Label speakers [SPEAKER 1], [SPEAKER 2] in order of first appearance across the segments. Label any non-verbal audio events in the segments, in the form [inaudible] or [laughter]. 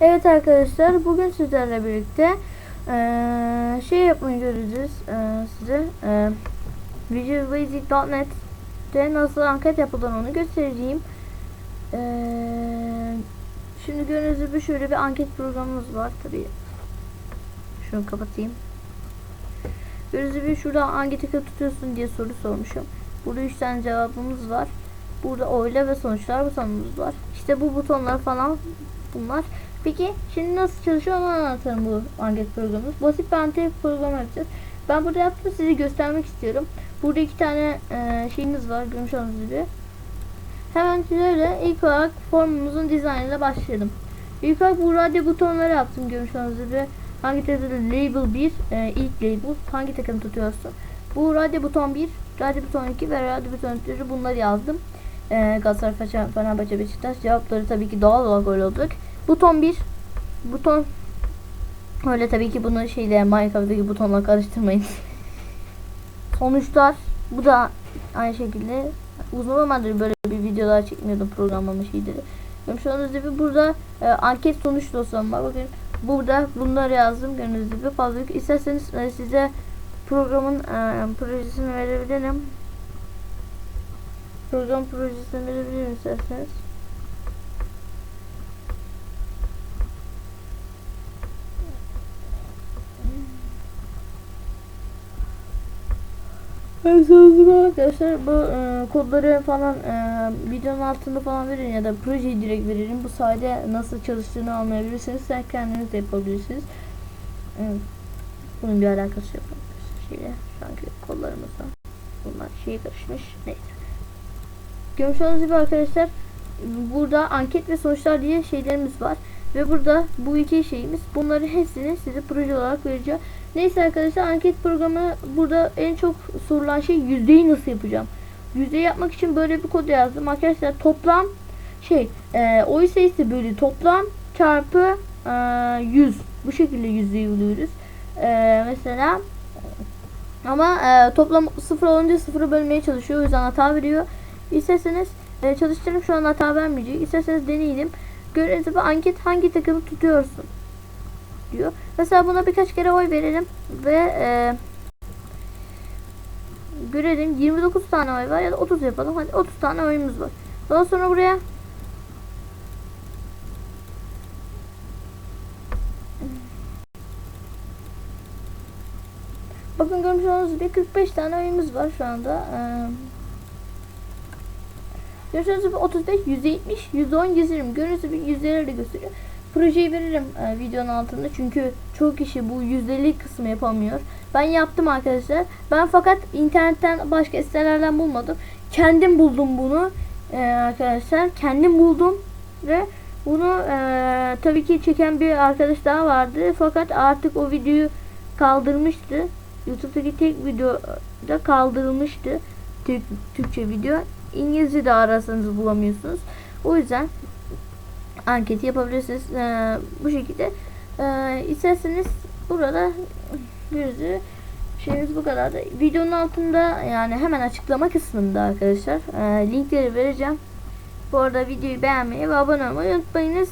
[SPEAKER 1] Evet arkadaşlar bugün sizlerle birlikte eee, şey yapmayı göreceğiz eee, size eee VisualBasic.net'te nasıl anket yapıldığını onu göstereceğim. Eee, şimdi gördüğünüz gibi şöyle bir anket programımız var tabi. Şunu kapatayım. Gördüğünüz gibi şurada hangi tıkı tutuyorsun diye soru sormuşum. Burada 3 tane cevabımız var. Burada oyla ve sonuçlar butonumuz var. İşte bu butonlar falan bunlar. Peki şimdi nasıl çalışıyor onu anlatalım bu anket programımız. Basit bir anket programı yapacağız. Ben burada yaptım size göstermek istiyorum. Burada iki tane e, şeyimiz var görmüş olduğunuz gibi. Hemen şöyle ilk olarak formumuzun dizaynıyla başlayalım. İlk olarak bu radyo butonları yaptım görmüş olduğunuz gibi. Hangi takımda label 1 e, ilk label hangi takım tutuyorsun? Bu radyo buton 1, radyo buton 2 ve radyo buton 3 bunları yazdım. E, Galatasaray, Fener- Fenerbahçe, Beşiktaş cevapları tabii ki doğal olarak öyle olacak. Buton 1, buton öyle tabii ki bunu şeyle Minecraft'taki butonla karıştırmayın. [laughs] Sonuçlar bu da aynı şekilde uzun zamandır böyle bir videolar çekmiyordum programlama şeyleri. Görmüş olduğunuz gibi burada e, anket sonuç dosyam var. Bakın burada bunları yazdım gördüğünüz gibi fazla. İsterseniz e, size programın e, projesini verebilirim. Program projesini verebilirim isterseniz. Arkadaşlar bu e, kodları falan e, videonun altında falan verin ya da projeyi direkt veririm. Bu sayede nasıl çalıştığını anlayabilirsiniz. Sen kendiniz de yapabilirsiniz. Evet. Bunun bir alakası yok. arkadaşlar Şeyle, şu anki kodlarımızla. Bunlar şeye karışmış. Neyse. Görmüş olduğunuz gibi arkadaşlar burada anket ve sonuçlar diye şeylerimiz var. Ve burada bu iki şeyimiz bunları hepsini size proje olarak vereceğim. Neyse arkadaşlar anket programı burada en çok sorulan şey yüzdeyi nasıl yapacağım. Yüzdeyi yapmak için böyle bir kod yazdım. Arkadaşlar toplam şey e, oy sayısı bölü toplam çarpı e, 100. Bu şekilde yüzdeyi buluyoruz. E, mesela ama e, toplam sıfır olunca sıfırı bölmeye çalışıyor. O yüzden hata veriyor. İsterseniz e, çalıştırıp şu an hata vermeyecek. İsterseniz deneyelim. Gördüğünüz gibi anket hangi takımı tutuyorsun diyor. Mesela buna birkaç kere oy verelim ve e, görelim 29 tane oy var ya da 30 yapalım. Hadi 30 tane oyumuz var. Daha sonra buraya Bakın görmüş olduğunuz gibi 45 tane oyumuz var şu anda. Ee, Gibi 35, 170, 110, 120. Gördüğünüz gibi yüzdeleri de gösteriyor. Projeyi veririm e, videonun altında çünkü çoğu kişi bu yüzdelik kısmı yapamıyor. Ben yaptım arkadaşlar. Ben fakat internetten başka sitelerden bulmadım. Kendim buldum bunu e, arkadaşlar. Kendim buldum ve bunu e, tabii ki çeken bir arkadaş daha vardı. Fakat artık o videoyu kaldırmıştı. YouTube'daki tek video da kaldırılmıştı. Türk, Türkçe video. İngilizce de ararsanız bulamıyorsunuz. O yüzden anketi yapabilirsiniz. Ee, bu şekilde. Ee, isterseniz burada gözü şeyimiz bu kadar da. Videonun altında yani hemen açıklama kısmında arkadaşlar e, linkleri vereceğim. Bu arada videoyu beğenmeyi ve abone olmayı unutmayınız.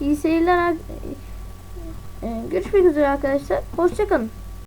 [SPEAKER 1] İyi seyirler. Ee, görüşmek üzere arkadaşlar. Hoşçakalın.